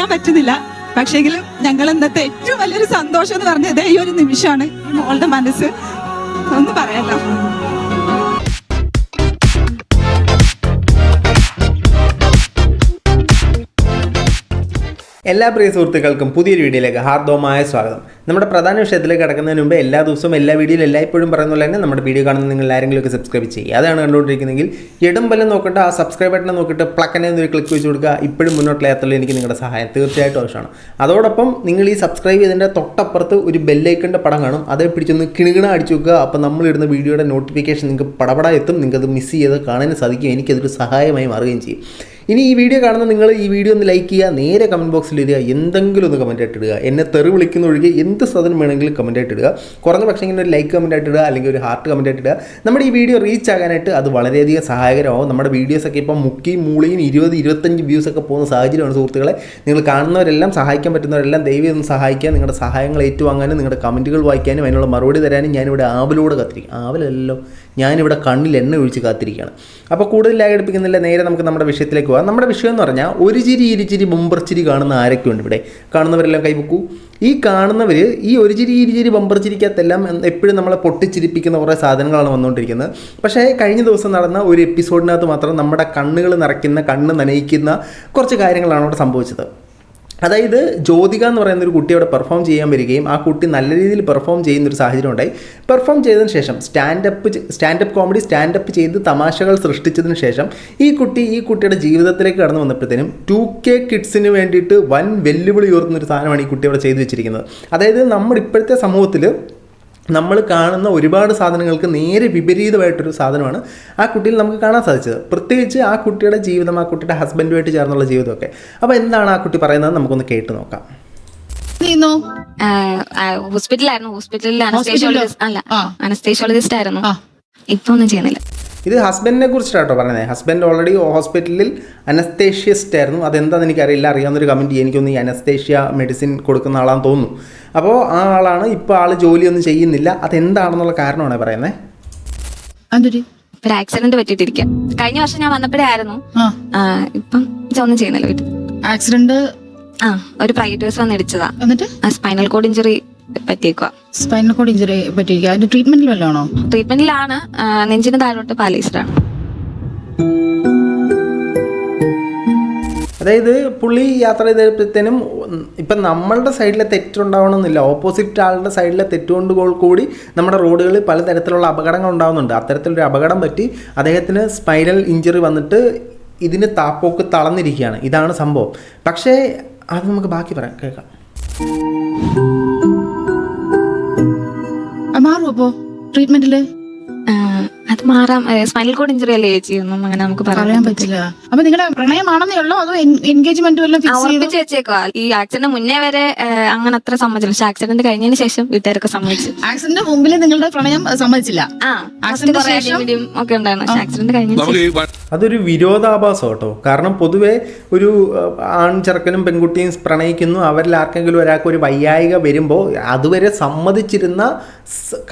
പറയാൻ പറ്റുന്നില്ല. പക്ഷേങ്കിലും ഞങ്ങൾ ഇന്നത്തെ ഏറ്റവും വലിയൊരു സന്തോഷം എന്ന് പറഞ്ഞത് ഈ ഒരു നിമിഷമാണ്. മോളുടെ മനസ്സ്. ഒന്നും പറയാലോ? എല്ലാ പ്രിയ സുഹൃത്തുക്കൾക്കും പുതിയൊരു വീഡിയോയിലേക്ക് ഹാർദവമായ സ്വാഗതം. നമ്മുടെ പ്രധാന വിഷയത്തിലേക്ക് കിടക്കുന്നതിന് മുമ്പ് എല്ലാ ദിവസവും എല്ലാ വീഡിയോയിലും എല്ലായ്പ്പോഴും പറയുന്ന പോലെ തന്നെ നമ്മുടെ വീഡിയോ കാണുന്ന നിങ്ങൾ ആരെങ്കിലും ഒക്കെ സബ്സ്ക്രൈബ് ചെയ്യുക. അതാണ് കണ്ടുകൊണ്ടിരിക്കുന്നതെങ്കിൽ ഇടം വല്ലം നോക്കിയിട്ട് ആ സബ്സ്ക്രൈബ് ബട്ടൺ നോക്കിയിട്ട് പ്ലക്കനെ ഒരു ക്ലിക്ക് വെച്ച് കൊടുക്കുക. ഇപ്പോഴും മുന്നോട്ടില്ലാത്തുള്ള എനിക്ക് നിങ്ങളുടെ സഹായം തീർച്ചയായിട്ടും ആവശ്യമാണ്. അതോടൊപ്പം നിങ്ങൾ ഈ സബ്സ്ക്രൈബ് ചെയ്തതിന്റെ തൊട്ടപ്പുറത്ത് ഒരു ബെല്ലൈക്കന്റെ പടം കാണും. അതേ പിടിച്ചൊന്ന് കിണുകിണ അടിച്ചു വെക്കുക. അപ്പോൾ നമ്മളിടുന്ന വീഡിയോയുടെ നോട്ടിഫിക്കേഷൻ നിങ്ങൾക്ക് പടപട എത്തും. നിങ്ങൾക്കത് മിസ് ചെയ്ത് കാണാൻ സാധിക്കും. എനിക്കതൊരു സഹായമായി മാറുകയും ചെയ്യും. ഇനി ഈ വീഡിയോ കാണുന്ന നിങ്ങൾ ഈ വീഡിയോ ഒന്ന് ലൈക്ക് ചെയ്യുക നേരെ കമന്റ് ബോക്സിൽ ഇടുക എന്തെങ്കിലും ഒന്ന് കമന്റ് ആയിട്ട് ഇടുക. എന്നെ തെറി വിളിക്കുന്ന ഒഴികെ എന്ത് സാധനം വേണമെങ്കിലും കമന്റ് ആയിട്ട് ഇടുക. കുറഞ്ഞ പക്ഷേ ഇങ്ങനെ ഒരു ലൈക്ക് കമന്റ് ആയിട്ട് ഇടുക അല്ലെങ്കിൽ ഒരു ഹാർട്ട് കമന്റ് ആയിട്ട് ഇടുക. നമ്മുടെ ഈ വീഡിയോ റീച്ച് ആകാനായിട്ട് അത് വളരെയധികം സഹായകരമാവും. നമ്മുടെ വീഡിയോസൊക്കെ ഇപ്പം മുക്കിയും മൂളിയും ഇരുപത് ഇരുപത്തഞ്ച് വ്യൂസ് ഒക്കെ പോകുന്ന സാഹചര്യമാണ് സുഹൃത്തുക്കളെ. നിങ്ങൾ കാണുന്നവരെല്ലാം സഹായിക്കാൻ പറ്റുന്നവരെല്ലാം ദൈവം ഒന്ന് സഹായിക്കുക. നിങ്ങളുടെ സഹായങ്ങൾ ഏറ്റുവാങ്ങാനും നിങ്ങളുടെ കമന്റുകൾ വായിക്കാനും അതിനുള്ള മറുപടി തരാനും ഞാനിവിടെ ആവലോട് കത്തിരിക്കും ആവലല്ലോ. ഞാനിവിടെ കണ്ണിൽ എണ്ണ ഒഴിച്ച് കാത്തിരിക്കുകയാണ്. അപ്പോൾ കൂടുതൽ ലാഗ് എടുപ്പിക്കുന്നില്ല. നേരെ നമുക്ക് നമ്മുടെ വിഷയത്തിലേക്ക് പോകാം നമ്മുടെ വിഷയം എന്ന് പറഞ്ഞാൽ ഒരു ചിരി ഇരുചിരി ചിരി കാണുന്ന ആരൊക്കെയുണ്ട് ഇവിടെ? കാണുന്നവരെല്ലാം കൈവക്കൂ. ഈ കാണുന്നവർ ഈ ഒരു ചിരി ഇരുചിരി ബമ്പർ ചിരിക്കകത്തെല്ലാം എപ്പോഴും നമ്മളെ പൊട്ടിച്ചിരിപ്പിക്കുന്ന കുറേ സാധനങ്ങളാണ് വന്നുകൊണ്ടിരിക്കുന്നത്. പക്ഷേ കഴിഞ്ഞ ദിവസം നടന്ന ഒരു എപ്പിസോഡിനകത്ത് മാത്രം നമ്മുടെ കണ്ണുകൾ നിറയ്ക്കുന്ന കണ്ണ് നനയിക്കുന്ന കുറച്ച് കാര്യങ്ങളാണ് അവിടെ സംഭവിച്ചത്. അതായത് ജ്യോതിക എന്ന് പറയുന്ന ഒരു കുട്ടി അവിടെ പെർഫോം ചെയ്യാൻ വരികയും ആ കുട്ടി നല്ല രീതിയിൽ പെർഫോം ചെയ്യുന്ന ഒരു സാഹചര്യം ഉണ്ടായി. പെർഫോം ചെയ്തതിന് ശേഷം സ്റ്റാൻഡപ്പ് സ്റ്റാൻഡപ്പ് കോമഡി സ്റ്റാൻഡപ്പ് ചെയ്ത് തമാശകൾ സൃഷ്ടിച്ചതിന് ശേഷം ഈ കുട്ടി ഈ കുട്ടിയുടെ ജീവിതത്തിലേക്ക് കടന്നു വന്നപ്പോഴത്തേനും ടു കെ കിഡ്സിന് വേണ്ടിയിട്ട് വൻ വെല്ലുവിളി ഉയർത്തുന്ന ഒരു സാധനമാണ് ഈ കുട്ടി അവിടെ ചെയ്തു വെച്ചിരിക്കുന്നത്. അതായത് നമ്മുടെ ഇപ്പോഴത്തെ സമൂഹത്തിൽ നമ്മൾ കാണുന്ന ഒരുപാട് സാധനങ്ങൾക്ക് നേരെ വിപരീതമായിട്ടൊരു സാധനമാണ് ആ കുട്ടിയിൽ നമുക്ക് കാണാൻ സാധിച്ചത്. പ്രത്യേകിച്ച് ആ കുട്ടിയുടെ ജീവിതം ആ കുട്ടിയുടെ ഹസ്ബൻഡുമായിട്ട് ചേർന്നുള്ള ജീവിതമൊക്കെ. അപ്പോൾ എന്താണ് ആ കുട്ടി പറയുന്നത്? നമുക്കൊന്ന് കേട്ട് നോക്കാം. ഹോസ്പിറ്റലായിരുന്നു ഹോസ്പിറ്റലിൽ? അനസ്തേഷ്യോളജിസ്റ്റ് അല്ല അനസ്തേഷ്യോളജിസ്റ്റ് ആയിരുന്നു. ഇപ്പൊ ഒന്നും ചെയ്യുന്നില്ല. ഇത് ഹസ്ബൻഡിനെ കുറിച്ചിട്ടാണ് കേട്ടോ പറയുന്നത് ഹസ്ബൻഡ് ഓൾറെഡി ഹോസ്പിറ്റലിൽ അനസ്തേഷ്യസ്റ്റ് ആയിരുന്നു. അതെന്താണെന്ന് എനിക്കറിയില്ല. അറിയാവുന്നൊരു കമന്റ് എനിക്കൊന്ന് ഈ അനസ്തേഷ്യ മെഡിസിൻ കൊടുക്കുന്ന ആളാന്ന് തോന്നുന്നു. അപ്പോൾ ആ ആളാണ് ഇപ്പോൾ ആൾ ജോലിയൊന്നും ചെയ്യുന്നില്ല. അതെന്താണെന്നുള്ള കാരണമാണ് പറയുന്നത് അതൊരു ഒരു ആക്സിഡന്റ് പറ്റിയിട്ടിരിക്കാം. കഴിഞ്ഞ വർഷം ഞാൻ വന്നപ്പോഴേ ആയിരുന്നു. ഇപ്പം ഇത് ഒന്നും ചെയ്യുന്നില്ല വീട്ടിൽ. ആക്സിഡന്റ് ആ ഒരു പ്രൈവറ്റ് ബസ് വന്ന് ഇടിച്ചതാ. എന്നിട്ട്? സ്പൈനൽ കോഡ് ഇഞ്ചുറി പറ്റിയേക്കുക സ്പൈനൽ കോഡ് ഇഞ്ചുറി പറ്റിയിരിക്കുക അതിന്റെ ട്രീറ്റ്മെന്റിൽ വല്ലതാണോ ട്രീറ്റ്മെന്റിലാണ് നെഞ്ചിന് താഴോട്ട് പാലീസിലാണ് അതായത് പുള്ളി യാത്ര ചെയ്തപ്പോഴത്തേനും ഇപ്പം നമ്മളുടെ സൈഡിലെ തെറ്റുണ്ടാവണമെന്നില്ല. ഓപ്പോസിറ്റ് ആളുടെ സൈഡിലെ തെറ്റുകൊണ്ട് കൂടി നമ്മുടെ റോഡുകളിൽ പലതരത്തിലുള്ള അപകടങ്ങൾ ഉണ്ടാകുന്നുണ്ട് അത്തരത്തിലൊരു അപകടം പറ്റി അദ്ദേഹത്തിന് സ്പൈനൽ ഇഞ്ചുറി വന്നിട്ട് ഇതിന് താപ്പോക്ക് തളർന്നിരിക്കുകയാണ്. ഇതാണ് സംഭവം. പക്ഷേ അത് നമുക്ക് ബാക്കി പറയാം. കേൾക്കാം. ആ, മാറും അപ്പോ അത് മാറാം. സ്പൈനൽ കോഡ് ഇഞ്ചറി അല്ലേ ചേച്ചി? ഒന്നും അങ്ങനെ നമുക്ക് പറയാൻ പറ്റില്ല. അപ്പൊ നിങ്ങളുടെ പ്രണയമാണെന്നേ ഉള്ളോ? അതോ എൻഗേജ്മെന്റ് ഉറപ്പിച്ച് ഈ ആക്സിഡന്റ് മുന്നേ വരെ അങ്ങനെ അത്ര സമ്മതിച്ചില്ല. പക്ഷെ ആക്സിഡന്റ് കഴിഞ്ഞതിന് ശേഷം വീട്ടുകാരൊക്കെ സമ്മതിച്ചു. ആക്സിഡന്റ് മുമ്പിൽ നിങ്ങളുടെ പ്രണയം സമ്മതിച്ചില്ല? ഒക്കെ ഉണ്ടായിരുന്നു. പക്ഷെ ആക്സിഡന്റ് അതൊരു വിരോധാഭാസം കേട്ടോ. കാരണം പൊതുവേ ഒരു ആൺ ആൺചെറുക്കനും പെൺകുട്ടിയും പ്രണയിക്കുന്നു. അവരിൽ ആർക്കെങ്കിലും ഒരാൾക്ക് ഒരു വയ്യായിക വരുമ്പോൾ അതുവരെ സമ്മതിച്ചിരുന്ന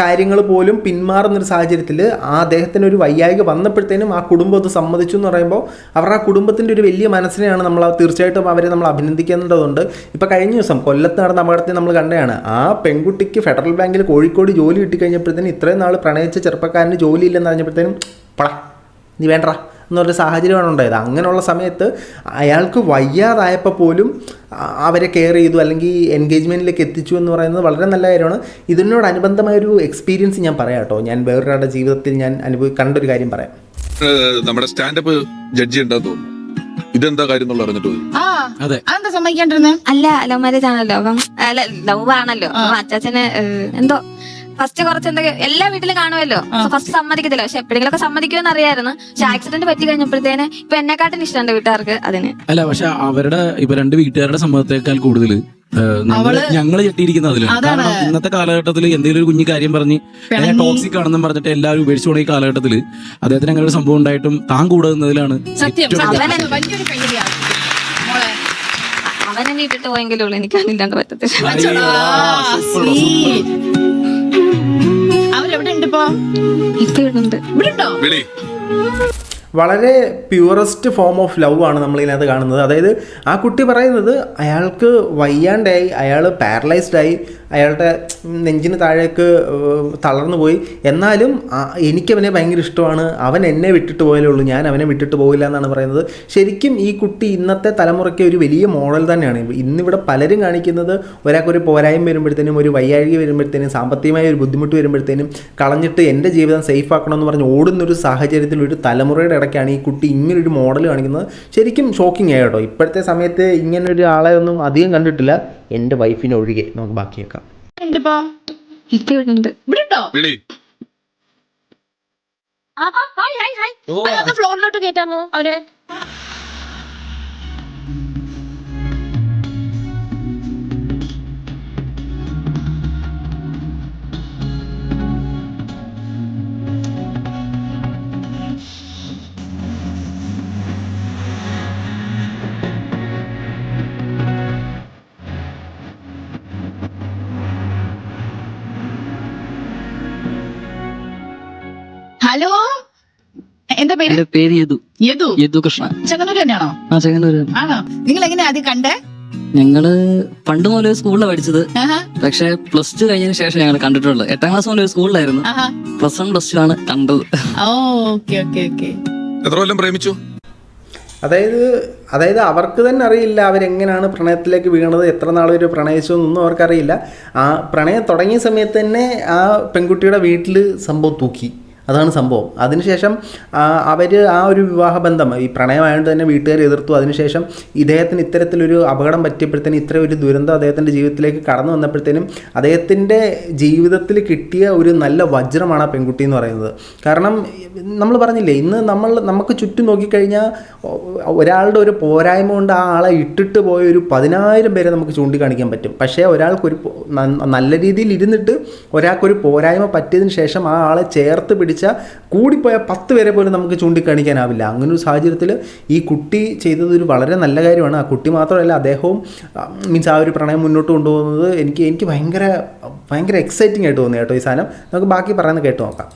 കാര്യങ്ങൾ പോലും പിന്മാറുന്നൊരു സാഹചര്യത്തിൽ ആ അദ്ദേഹത്തിന് ഒരു വയ്യായിക വന്നപ്പോഴത്തേനും ആ കുടുംബം അത് സമ്മതിച്ചു എന്ന് പറയുമ്പോൾ അവരുടെ ആ കുടുംബത്തിന്റെ ഒരു വലിയ മനസ്സിനെയാണ് നമ്മൾ തീർച്ചയായിട്ടും അവരെ നമ്മൾ അഭിനന്ദിക്കേണ്ടതുണ്ട്. ഇപ്പോൾ കഴിഞ്ഞ ദിവസം കൊല്ലത്ത് നടന്ന അപകടത്തിൽ നമ്മൾ കണ്ടതാണ്. ആ പെൺകുട്ടിക്ക് ഫെഡറൽ ബാങ്കിൽ കോഴിക്കോട് ജോലി കിട്ടിക്കഴിഞ്ഞപ്പോഴത്തേനും ഇത്രയും നാൾ പ്രണയിച്ച ചെറുപ്പക്കാരന് ജോലി ഇല്ലെന്ന് അറിഞ്ഞപ്പോഴത്തേനും പടാ നീ വേണ്ട എന്നൊരു സാഹചര്യമാണ് ഉണ്ടായത്. അങ്ങനെയുള്ള സമയത്ത് അയാൾക്ക് വയ്യാതായപ്പോൾ പോലും അവരെ കെയർ ചെയ്തു അല്ലെങ്കിൽ എൻഗേജ്മെന്റിലേക്ക് എത്തിച്ചു എന്ന് പറയുന്നത് വളരെ നല്ല കാര്യമാണ്. ഇതിനോടനുബന്ധമായൊരു എക്സ്പീരിയൻസ് ഞാൻ പറയാം കേട്ടോ. ഞാൻ വേറൊരാളുടെ ജീവിതത്തിൽ ഞാൻ അനുഭവി കണ്ടൊരു കാര്യം പറയാം. നമ്മുടെ സ്റ്റാൻഡപ്പ് ജഡ്ജി ഉണ്ടെന്ന് തോന്നുന്നു. ഇതെന്താ കാര്യം എന്നുള്ള അറിഞ്ഞിട്ട് ആ അതെ. അതെന്താ അല്ല ലവ് മാരേജ് ആണല്ലോ. അപ്പം അല്ല ലവ് ആണല്ലോ. അപ്പൊ അച്ചാച്ചന് എന്തോ ഫസ്റ്റ് കുറച്ച് എന്തൊക്കെ എല്ലാ വീട്ടിലും കാണുമല്ലോ. ഫസ്റ്റ് സമ്മതിക്കത്തില്ല. പക്ഷെ എപ്പോഴെങ്കിലും ഒക്കെ സമ്മതിക്കുമെന്ന് അറിയായിരുന്നു. പക്ഷെ ആക്സിഡന്റ് പറ്റി കഴിഞ്ഞപ്പോഴത്തേന് ഇപ്പൊ എന്നെക്കാട്ടും ഇഷ്ടമുണ്ട് വീട്ടുകാർക്ക് അതിന്. അല്ല പക്ഷെ അവരുടെ ഇപ്പൊ രണ്ട് വീട്ടുകാരുടെ സമ്മതത്തെക്കാൾ കൂടുതൽ ഞങ്ങൾ ഞങ്ങൾ ചെട്ടിയിരിക്കുന്ന അതിൽ. കാരണം ഇന്നത്തെ കാലഘട്ടത്തിൽ എന്തെങ്കിലും ഒരു കുഞ്ഞു കാര്യം പറഞ്ഞ്. ടോക്സിക് ആണെന്നും പറഞ്ഞിട്ട് എല്ലാവരും ഉപേക്ഷിച്ചു പോണ ഈ കാലഘട്ടത്തിൽ അദ്ദേഹത്തിന് അങ്ങനെ ഒരു സംഭവം ഉണ്ടായിട്ടും താൻ കൂടെ നിന്നതിലാണ് സത്യം. അവനെ- വീട്ടിട്ട് പോയെങ്കിലേ എനിക്ക് അതില്ലാണ്ട് പറ്റത്തില്ല. ഇപ്പൊ ഇപ്പൊ ഇടുന്നുണ്ട് വിളി. വളരെ പ്യുവറസ്റ്റ് ഫോം ഓഫ് ലവ് ആണ് നമ്മളിതിനകത്ത് കാണുന്നത്. അതായത് ആ കുട്ടി പറയുന്നത് അയാൾക്ക് വയ്യാണ്ടായി അയാൾ പാരലൈസ്ഡ് ആയി അയാളുടെ നെഞ്ചിന് താഴേക്ക് തളർന്നു പോയി. എന്നാലും എനിക്കവനെ ഭയങ്കര ഇഷ്ടമാണ്. അവൻ എന്നെ വിട്ടിട്ട് പോയാലേ ഉള്ളൂ. ഞാൻ അവനെ വിട്ടിട്ട് പോകില്ല എന്നാണ് പറയുന്നത്. ശരിക്കും ഈ കുട്ടി ഇന്നത്തെ തലമുറയ്ക്ക് ഒരു വലിയ മോഡൽ തന്നെയാണ്. ഇന്നിവിടെ പലരും കാണിക്കുന്നത് ഒരാൾക്കൊരു പോരായ്മ വരുമ്പോഴത്തേനും ഒരു വയ്യാഴിക വരുമ്പോഴത്തേനും സാമ്പത്തികമായ ഒരു ബുദ്ധിമുട്ട് വരുമ്പോഴത്തേനും കളഞ്ഞിട്ട് എന്റെ ജീവിതം സേഫ് ആക്കണമെന്ന് പറഞ്ഞ് ഓടുന്നൊരു സാഹചര്യത്തിൽ ഒരു തലമുറയുടെ ഇടയ്ക്കാണ് ഈ കുട്ടി ഇങ്ങനൊരു മോഡൽ കാണിക്കുന്നത്. ശരിക്കും ഷോക്കിംഗ് ആയി കേട്ടോ. ഇപ്പോഴത്തെ സമയത്ത് ഇങ്ങനൊരു ആളെ ഒന്നും അധികം കണ്ടിട്ടില്ല. എന്റെ വൈഫിനെ ഒഴികെ. നമുക്ക് ബാക്കി വെക്കാം. എന്തിപ്പോ? ഇപ്പൊ ഇവിടെ ഉണ്ട്. ഇവിടെ ഉണ്ടോ? വിളി. ഫ്ലോറിലോട്ട് കേറ്റാമോ? അവർ ഹലോ? എന്താ പേര്? എന്റെ പേര് യദു. യദു? യദു കൃഷ്ണ. ചെങ്ങന്നൂർ തന്നെയാണോ? ആ ചെങ്ങന്നൂര് ആണോ? നിങ്ങൾ എങ്ങനെയാ ആദ്യം കണ്ടേ? ഞങ്ങൾ പണ്ട് മുതലേ സ്കൂളിലാണ് പഠിച്ചത്. പക്ഷെ പ്ലസ് ടു കഴിഞ്ഞതിന് ശേഷം ഞങ്ങൾ കണ്ടിട്ടുള്ളത് എട്ടാം ക്ലാസ് മുതൽ സ്കൂളിലായിരുന്നു. പ്ലസ് വൺ പ്ലസ് ടു ആണ് കണ്ടത്. ഓ ഓക്കെ ഓക്കെ ഓക്കെ. എത്ര കൊല്ലം പ്രേമിച്ചു? അതായത് അതായത് അവർക്ക് തന്നെ അറിയില്ല അവരെങ്ങനെയാണ് പ്രണയത്തിലേക്ക് വീണത് എത്ര നാൾ ഒരു പ്രണയിച്ചു എന്നൊന്നും അവർക്കറിയില്ല. ആ പ്രണയം തുടങ്ങിയ സമയത്ത് തന്നെ ആ പെൺകുട്ടിയുടെ വീട്ടിൽ സംഭവം തൂക്കി. അതാണ് സംഭവം. അതിനുശേഷം അവർ ആ ഒരു വിവാഹബന്ധം ഈ പ്രണയമായതുകൊണ്ട് തന്നെ വീട്ടുകാർ എതിർത്തു. അതിനുശേഷം ഇദ്ദേഹത്തിന് ഇത്തരത്തിലൊരു അപകടം പറ്റിയപ്പോഴത്തേനും ഇത്ര ഒരു ദുരന്തം അദ്ദേഹത്തിന്റെ ജീവിതത്തിലേക്ക് കടന്നു വന്നപ്പോഴത്തേനും അദ്ദേഹത്തിന്റെ ജീവിതത്തിൽ കിട്ടിയ ഒരു നല്ല വജ്രമാണ് ആ പെൺകുട്ടി എന്ന് പറയുന്നത്. കാരണം നമ്മൾ പറഞ്ഞില്ലേ ഇന്ന് നമ്മൾ നമുക്ക് ചുറ്റും നോക്കിക്കഴിഞ്ഞാൽ ഒരാളുടെ ഒരു പോരായ്മ കൊണ്ട് ആ ആളെ ഇട്ടിട്ട് പോയ ഒരു പതിനായിരം പേരെ നമുക്ക് ചൂണ്ടിക്കാണിക്കാൻ പറ്റും. പക്ഷേ ഒരാൾക്കൊരു നല്ല രീതിയിൽ ഇരുന്നിട്ട് ഒരാൾക്കൊരു പോരായ്മ പറ്റിയതിന് ശേഷം ആ ആളെ ചേർത്ത് പിടിച്ച കൂടിപ്പോയ പത്ത് പേരെ പോലും നമുക്ക് ചൂണ്ടിക്കാണിക്കാനാവില്ല. അങ്ങനെ ഒരു സാഹചര്യത്തിൽ ഈ കുട്ടി ചെയ്തത് ഒരു വളരെ നല്ല കാര്യമാണ്. ആ കുട്ടി മാത്രമല്ല അദ്ദേഹവും മീൻസ് ആ ഒരു പ്രണയം മുന്നോട്ട് കൊണ്ടുപോകുന്നത് എനിക്ക് എനിക്ക് ഭയങ്കര ഭയങ്കര എക്സൈറ്റിംഗ് ആയിട്ട് തോന്നി കേട്ടോ ഈ സാധനം. നമുക്ക് ബാക്കി പറയുന്നത് കേട്ട് നോക്കാം.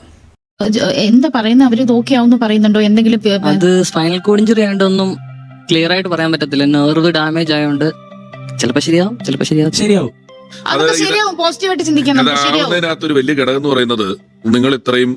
എന്താ പറയുന്നത് അവർ നോക്കിയാവുന്നു പറയുന്നുണ്ടോ? എന്തെങ്കിലും അത് സ്പൈനൽ കോഡ് ഇഞ്ചുറി ആയതുകൊണ്ടൊന്നും ക്ലിയർ ആയിട്ട് പറയാൻ പറ്റത്തില്ല. നെർവ് ഡാമേജ് ആയതുകൊണ്ട് ചിലപ്പോ ശരിയാവും ചിലപ്പോ ശരിയാവും ശരിയാവും. അതൊക്കെ ഇത് ശരിയാവും പോസിറ്റീവായിട്ട് ചിന്തിക്കണം ശരിയാവും. വലിയ ഘടകം എന്ന് പറയുന്നത് നിങ്ങൾ ഇത്രയും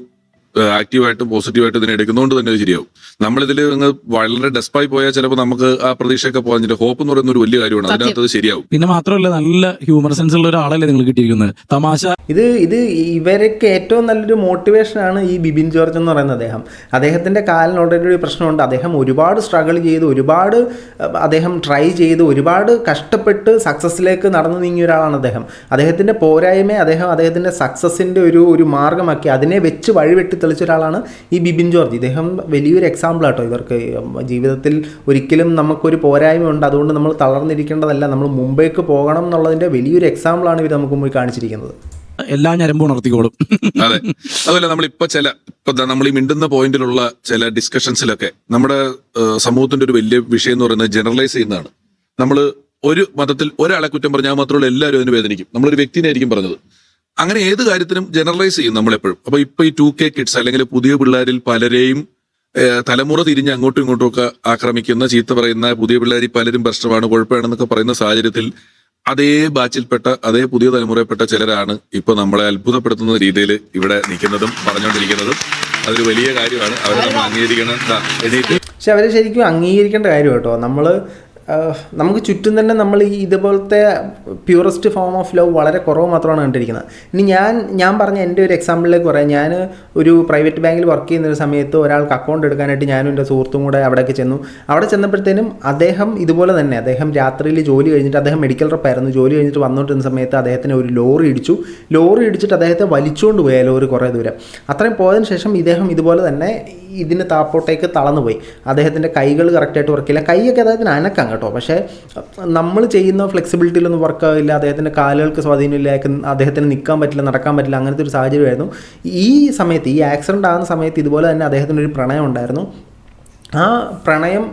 ആക്റ്റീവായിട്ടും പോസിറ്റീവായിട്ട് ഇതിനെ എടുക്കുന്നതുകൊണ്ട് തന്നെ അത് ശരിയാവും. നമ്മളിതിൽ അങ്ങ് വളരെ ഡെസ്പായി പോയാൽ ചിലപ്പോൾ നമുക്ക് ആ പ്രതീക്ഷയൊക്കെ പോകാൻ ഹോപ്പ് എന്ന് പറയുന്ന ഒരു വലിയ കാര്യമാണ്. അതിനകത്ത് അത് ശരിയാവും. പിന്നെ മാത്രമല്ല നല്ല ഹ്യൂമർ സെൻസ് ഉള്ള ഒരാളല്ലേ നിങ്ങൾ കിട്ടിയിരിക്കുന്നത്. തമാശ. ഇത് ഇത് ഇവരൊക്കെ ഏറ്റവും നല്ലൊരു മോട്ടിവേഷനാണ് ഈ ബിബിൻ ജോർജ് എന്ന് പറയുന്ന അദ്ദേഹം. അദ്ദേഹത്തിന്റെ കാലിന് ഓൾറെഡി ഒരു പ്രശ്നമുണ്ട്. അദ്ദേഹം ഒരുപാട് സ്ട്രഗിൾ ചെയ്ത് ഒരുപാട് അദ്ദേഹം ട്രൈ ചെയ്ത് ഒരുപാട് കഷ്ടപ്പെട്ട് സക്സസ്സിലേക്ക് നടന്നു നീങ്ങിയ ഒരാളാണ് അദ്ദേഹം. അദ്ദേഹത്തിന്റെ പോരായ്മ അദ്ദേഹം അദ്ദേഹത്തിന്റെ സക്സസ്സിന്റെ ഒരു ഒരു മാർഗമാക്കി അതിനെ വെച്ച് വഴിവെട്ടി തെളിച്ച ഒരാളാണ് ഈ ബിബിൻ ജോർജ്. ഇദ്ദേഹം വലിയൊരു എക്സാമ്പിൾ ആട്ടോ. ഇവർക്ക് ജീവിതത്തിൽ ഒരിക്കലും നമുക്കൊരു പോരായ്മ ഉണ്ട്. അതുകൊണ്ട് നമ്മൾ തളർന്നിരിക്കേണ്ടതല്ല. നമ്മൾ മുംബൈക്ക് പോകണം എന്നുള്ളതിന്റെ വലിയൊരു എക്സാമ്പിൾ ആണ് ഇവർ നമുക്ക് മുമ്പിൽ കാണിച്ചിരിക്കുന്നത്. എല്ലാ ഞരമ്പും ഉണർത്തിക്കോളും. അതെ. അതുപോലെ നമ്മളിപ്പോ ചില ഇപ്പൊ നമ്മൾ ഈ മിണ്ടുന്ന പോയിന്റിലുള്ള ചില ഡിസ്കഷൻസിലൊക്കെ നമ്മുടെ സമൂഹത്തിന്റെ ഒരു വലിയ വിഷയം എന്ന് പറയുന്നത് ജനറലൈസ് ചെയ്യുന്നതാണ്. നമ്മൾ ഒരു മതത്തിൽ ഒരാളെ കുറ്റം പറഞ്ഞാൽ മാത്രമല്ല എല്ലാവരും അതിന് വേദനിക്കും. നമ്മളൊരു വ്യക്തിനെ ആയിരിക്കും പറഞ്ഞത്. അങ്ങനെ ഏത് കാര്യത്തിനും ജനറലൈസ് ചെയ്യും നമ്മളെപ്പോഴും. അപ്പൊ ഇപ്പൊ ഈ ടു കെ കിഡ്സ് അല്ലെങ്കിൽ പുതിയ പിള്ളേരിൽ പലരെയും തലമുറ തിരിഞ്ഞ് അങ്ങോട്ടും ഇങ്ങോട്ടും ഒക്കെ ആക്രമിക്കുന്ന ചീത്ത പറയുന്ന പുതിയ പിള്ളേരിൽ പലരും പ്രശ്നമാണ് കുഴപ്പമാണെന്നൊക്കെ പറയുന്ന സാഹചര്യത്തിൽ അതേ ബാച്ചിൽപ്പെട്ട അതേ പുതിയ തലമുറയിൽപ്പെട്ട ചിലരാണ് ഇപ്പൊ നമ്മളെ അത്ഭുതപ്പെടുത്തുന്ന രീതിയിൽ ഇവിടെ നിൽക്കുന്നതും പറഞ്ഞുകൊണ്ടിരിക്കുന്നതും. അതൊരു വലിയ കാര്യമാണ്. അവരെ നമ്മൾ അംഗീകരിക്കണം. പക്ഷെ അവരെ ശരിക്കും അംഗീകരിക്കേണ്ട കാര്യം കേട്ടോ നമ്മൾ നമുക്ക് ചുറ്റും തന്നെ നമ്മൾ ഈ ഇതുപോലത്തെ പ്യൂറസ്റ്റ് ഫോം ഓഫ് ലവ് വളരെ കുറവ് മാത്രമാണ് കണ്ടിരിക്കുന്നത്. ഇനി ഞാൻ ഞാൻ പറഞ്ഞ എന്റെ ഒരു എക്സാമ്പിളിലേക്ക് പറയാം. ഞാൻ ഒരു പ്രൈവറ്റ് ബാങ്കിൽ വർക്ക് ചെയ്യുന്ന ഒരു സമയത്ത് ഒരാൾക്ക് അക്കൗണ്ട് എടുക്കാനായിട്ട് ഞാനും എന്റെ സുഹൃത്തും കൂടെ അവിടേക്ക് ചെന്നു. അവിടെ ചെന്നപ്പോഴത്തേനും അദ്ദേഹം ഇതുപോലെ തന്നെ അദ്ദേഹം രാത്രിയിൽ ജോലി കഴിഞ്ഞിട്ട് അദ്ദേഹം മെഡിക്കൽ റപ്പായിരുന്നു ജോലി കഴിഞ്ഞിട്ട് വന്നുകൊണ്ടിരുന്ന സമയത്ത് അദ്ദേഹത്തിന് ഒരു ലോറി ഇടിച്ചു. ലോറി ഇടിച്ചിട്ട് അദ്ദേഹത്തെ വലിച്ചുകൊണ്ട് പോയി ലോറി കുറേ ദൂരം. അത്രയും പോയതിന് ശേഷം ഇദ്ദേഹം ഇതുപോലെ തന്നെ ഇതിന് താപ്പോട്ടേക്ക് തളർന്നു പോയി അദ്ദേഹത്തിന്റെ കൈകൾ കറക്റ്റായിട്ട് വർക്കില്ല കൈയൊക്കെ അദ്ദേഹത്തിന് അനക്കാം കേട്ടോ. പക്ഷേ നമ്മൾ ചെയ്യുന്ന ഫ്ലെക്സിബിലിറ്റിയിലൊന്നും വർക്ക് ആവില്ല അദ്ദേഹത്തിന്റെ കാലുകൾക്ക് സ്വാധീനമില്ല അദ്ദേഹത്തിന് നിൽക്കാൻ പറ്റില്ല നടക്കാൻ പറ്റില്ല അങ്ങനത്തെ ഒരു സാഹചര്യമായിരുന്നു. ഈ സമയത്ത് ഈ ആക്സിഡന്റ് ആകുന്ന സമയത്ത് ഇതുപോലെ തന്നെ അദ്ദേഹത്തിന് ഒരു പ്രണയം ഉണ്ടായിരുന്നു. ആ പ്രണയം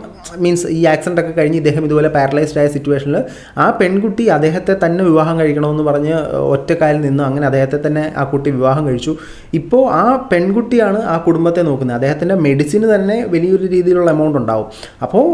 മീൻസ് ഈ ആക്സിഡന്റ് ഒക്കെ കഴിഞ്ഞ് ഇദ്ദേഹം ഇതുപോലെ പാരലൈസ്ഡ് ആയ സിറ്റുവേഷനിൽ ആ പെൺകുട്ടി അദ്ദേഹത്തെ തന്നെ വിവാഹം കഴിക്കണമെന്ന് പറഞ്ഞ് ഒറ്റക്കാലിൽ നിന്നു അങ്ങനെ അദ്ദേഹത്തെ തന്നെ ആ കുട്ടി വിവാഹം കഴിച്ചു. ഇപ്പോൾ ആ പെൺകുട്ടിയാണ് ആ കുടുംബത്തെ നോക്കുന്നത്. അദ്ദേഹത്തിന്റെ മെഡിസിന് തന്നെ വലിയൊരു രീതിയിലുള്ള എമൗണ്ട് ഉണ്ടാവും. അപ്പോൾ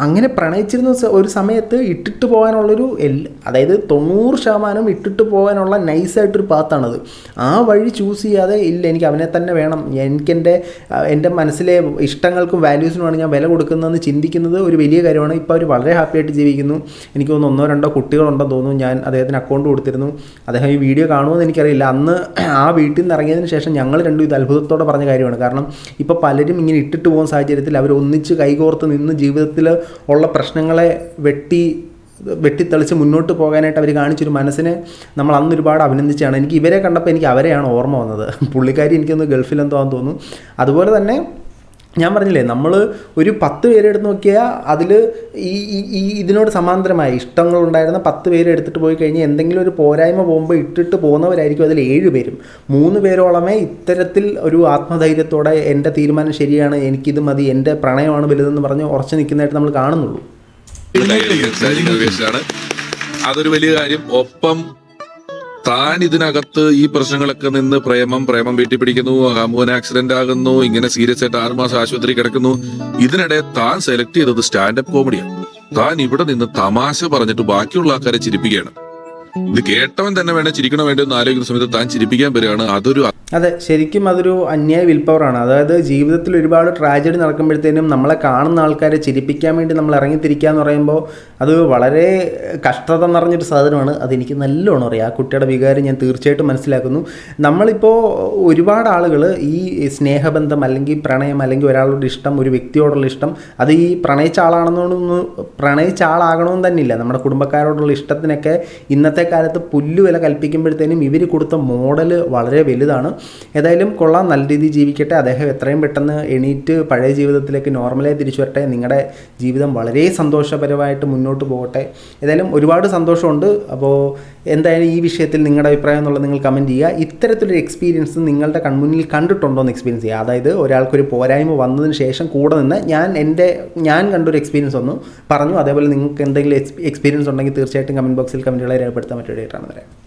അങ്ങനെ പ്രണയിച്ചിരുന്ന ഒരു സമയത്ത് ഇട്ടിട്ട് പോകാനുള്ളൊരു എൽ അതായത് തൊണ്ണൂറ് ശതമാനം ഇട്ടിട്ട് പോകാനുള്ള നൈസായിട്ടൊരു പാത്താണത്. ആ വഴി ചൂസ് ചെയ്യാതെ ഇല്ല എനിക്ക് അവനെ തന്നെ വേണം. എനിക്കെന്റെ എന്റെ മനസ്സിലെ ഇഷ്ടങ്ങൾക്കും വാല്യൂസിനുമാണ് ഞാൻ വില കൊടുക്കുന്നതെന്ന് ചിന്തിക്കുന്നത് ഒരു വലിയ കാര്യമാണ്. ഇപ്പോൾ അവർ വളരെ ഹാപ്പി ആയിട്ട് ജീവിക്കുന്നു. എനിക്ക് തോന്നുന്നു ഒന്നോ രണ്ടോ കുട്ടികളുണ്ടെന്ന് തോന്നുന്നു. ഞാൻ അദ്ദേഹത്തിന് അക്കൗണ്ട് കൊടുത്തിരുന്നു. അദ്ദേഹം ഈ വീഡിയോ കാണുമെന്ന് എനിക്കറിയില്ല. അന്ന് ആ വീട്ടിൽ നിന്ന് ഇറങ്ങിയതിന് ശേഷം ഞങ്ങൾ രണ്ടും ഇത് അത്ഭുതത്തോടെ പറഞ്ഞ കാര്യമാണ്. കാരണം ഇപ്പോൾ പലരും ഇങ്ങനെ ഇട്ടിട്ട് പോകുന്ന സാഹചര്യത്തിൽ അവർ ഒന്നിച്ച് കൈകോർത്ത് നിന്ന് ജീവിതത്തിൽ ഉള്ള പ്രശ്നങ്ങളെ വെട്ടി വെട്ടിത്തെളിച്ച് മുന്നോട്ട് പോകാനായിട്ട് അവർ കാണിച്ചൊരു മനസ്സിനെ നമ്മൾ അന്ന് ഒരുപാട് അഭിനന്ദിച്ചാണ് എനിക്ക് ഇവരെ കണ്ടപ്പോൾ എനിക്ക് അവരെയാണ് ഓർമ്മ വന്നത്. പുള്ളിക്കാരി എനിക്കൊന്ന് ഗൾഫിലെന്തോ ആണെന്ന് തോന്നുന്നു. അതുപോലെ തന്നെ ഞാൻ പറഞ്ഞില്ലേ നമ്മൾ ഒരു പത്ത് പേരെടുത്ത് നോക്കിയാൽ അതിൽ ഈ ഈ- ഇതിനോട് സമാന്തരമായി ഇഷ്ടങ്ങളുണ്ടായിരുന്ന പത്ത് പേരെടുത്തിട്ട് പോയി കഴിഞ്ഞാൽ എന്തെങ്കിലും ഒരു പോരായ്മ പോകുമ്പോൾ ഇട്ടിട്ട് പോകുന്നവരായിരിക്കും അതിൽ ഏഴ് പേരും. മൂന്ന് പേരോളമേ ഇത്തരത്തിൽ ഒരു ആത്മധൈര്യത്തോടെ എന്റെ തീരുമാനം ശരിയാണ് എനിക്കിത് മതി എന്റെ പ്രണയമാണ് വലുതെന്ന് പറഞ്ഞ് ഉറച്ചു നിൽക്കുന്നതായിട്ട് നമ്മൾ കാണുന്നുള്ളൂ. അതൊരു വലിയ കാര്യം. ഒപ്പം താൻ ഇതിനകത്ത് ഈ പ്രശ്നങ്ങളൊക്കെ നിന്ന് പ്രേമം പ്രേമം വീട്ടി പിടിക്കുന്നു ഹാമോൻ ആക്സിഡന്റ് ആകുന്നു ഇങ്ങനെ സീരിയസ് ആയിട്ട് ആറുമാസം ആശുപത്രി കിടക്കുന്നു. ഇതിനിടെ താൻ സെലക്ട് ചെയ്തത് സ്റ്റാൻഡപ്പ് കോമഡിയാണ് താൻ ഇവിടെ നിന്ന് തമാശ പറഞ്ഞിട്ട് ബാക്കിയുള്ള ആൾക്കാരെ ചിരിപ്പിക്കുകയാണ്. ഇത് കേട്ടവൻ തന്നെ വേണേ ചിരിക്കണോ വേണ്ട എന്ന് ആലോചിക്കുന്ന സമയത്ത് താൻ ചിരിപ്പിക്കാൻ വരികയാണ്. അതൊരു അതെ ശരിക്കും അതൊരു അന്യായ വിൽപ്പവറാണ്. അതായത് ജീവിതത്തിൽ ഒരുപാട് ട്രാജഡി നടക്കുമ്പോഴത്തേനും നമ്മളെ കാണുന്ന ആൾക്കാരെ ചിരിപ്പിക്കാൻ വേണ്ടി നമ്മൾ ഇറങ്ങിത്തിരിക്കുക എന്ന് പറയുമ്പോൾ അത് വളരെ കഷ്ടത നിറഞ്ഞൊരു സാധനമാണ്. അതെനിക്ക് നല്ലോണം അറിയാം. ആ കുട്ടിയുടെ വികാരം ഞാൻ തീർച്ചയായിട്ടും മനസ്സിലാക്കുന്നു. നമ്മളിപ്പോൾ ഒരുപാട് ആളുകൾ ഈ സ്നേഹബന്ധം അല്ലെങ്കിൽ പ്രണയം അല്ലെങ്കിൽ ഒരാളുടെ ഇഷ്ടം ഒരു വ്യക്തിയോടുള്ള ഇഷ്ടം അത് ഈ പ്രണയിച്ച ആളാണെന്നോടൊന്നും പ്രണയിച്ച ആളാകണമെന്ന് തന്നെ ഇല്ല നമ്മുടെ കുടുംബക്കാരോടുള്ള ഇഷ്ടത്തിനൊക്കെ ഇന്നത്തെ കാലത്ത് പുല്ലുവില കൽപ്പിക്കുമ്പോഴത്തേനും ഇവർ കൊടുത്ത മോഡൽ വളരെ വലുതാണ്. ഏതായാലും കൊള്ളാം നല്ല രീതിയിൽ ജീവിക്കട്ടെ. അദ്ദേഹം എത്രയും പെട്ടെന്ന് എണീറ്റ് പഴയ ജീവിതത്തിലേക്ക് നോർമലായി തിരിച്ചു വരട്ടെ. നിങ്ങളുടെ ജീവിതം വളരെ സന്തോഷപരമായിട്ട് മുന്നോട്ട് പോകട്ടെ. ഏതായാലും ഒരുപാട് സന്തോഷമുണ്ട്. അപ്പോൾ എന്തായാലും ഈ വിഷയത്തിൽ നിങ്ങളുടെ അഭിപ്രായം എന്നുള്ളത് നിങ്ങൾ കമന്റ് ചെയ്യുക. ഇത്തരത്തിലൊരു എക്സ്പീരിയൻസ് നിങ്ങളുടെ കൺമുന്നിൽ കണ്ടിട്ടുണ്ടോ എന്ന് എക്സ്പീരിയൻസ് ചെയ്യുക. അതായത് ഒരാൾക്കൊരു പോരായ്മ വന്നതിന് ശേഷം കൂടെ നിന്ന് ഞാൻ എന്റെ ഞാൻ കണ്ടൊരു എക്സ്പീരിയൻസ് ഒന്ന് പറഞ്ഞു. അതേപോലെ നിങ്ങൾക്ക് എന്തെങ്കിലും എക്സ്പീരിയൻസ് ഉണ്ടെങ്കിൽ തീർച്ചയായിട്ടും കമന്റ് ബോക്സിൽ കമന്റുകളെ രേഖപ്പെടുത്താൻ പറ്റിയ ഡേറ്റാണ് വരാം